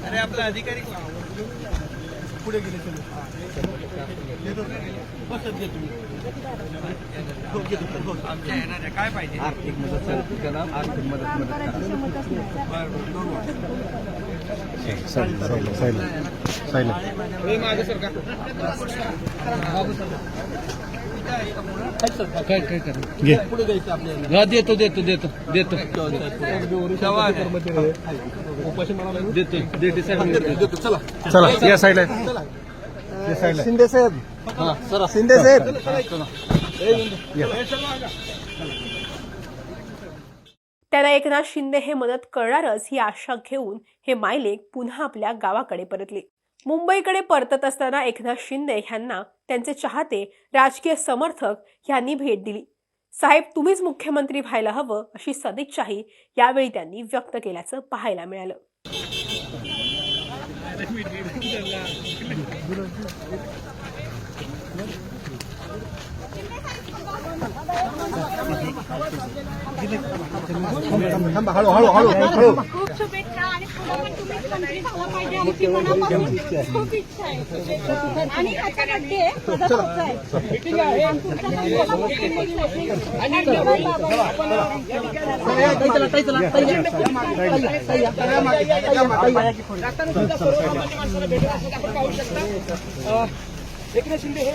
अरे आपला अधिकारी पुढे गेले आमच्या येणार आहे. काय पाहिजे? आर्थिक मदत करा आर्थिक मदत मदत करा. काय काय करा देतो देतो देतो देतो देतो चला चला या साईडला शिंदे साहेब. हा सर शिंदे साहेब. त्यांना एकनाथ शिंदे हे मदत करणारच ही आशा घेऊन हे मायलेक पुन्हा आपल्या गावाकडे परतले. मुंबईकडे परतत असताना एकनाथ शिंदे यांना त्यांचे चाहते राजकीय समर्थक यांनी भेट दिली. साहेब तुम्हीच मुख्यमंत्री व्हायला हवं अशी सदिच्छाही यावेळी त्यांनी व्यक्त केल्याचं पाहायला मिळालं. खूप शुभेच्छा आणि पुन्हा पण मंत्री झाला पाहिजे आमची मनापासून खूप इच्छा आहे आणि माझा आहे आणि एकनाथ शिंदे हे।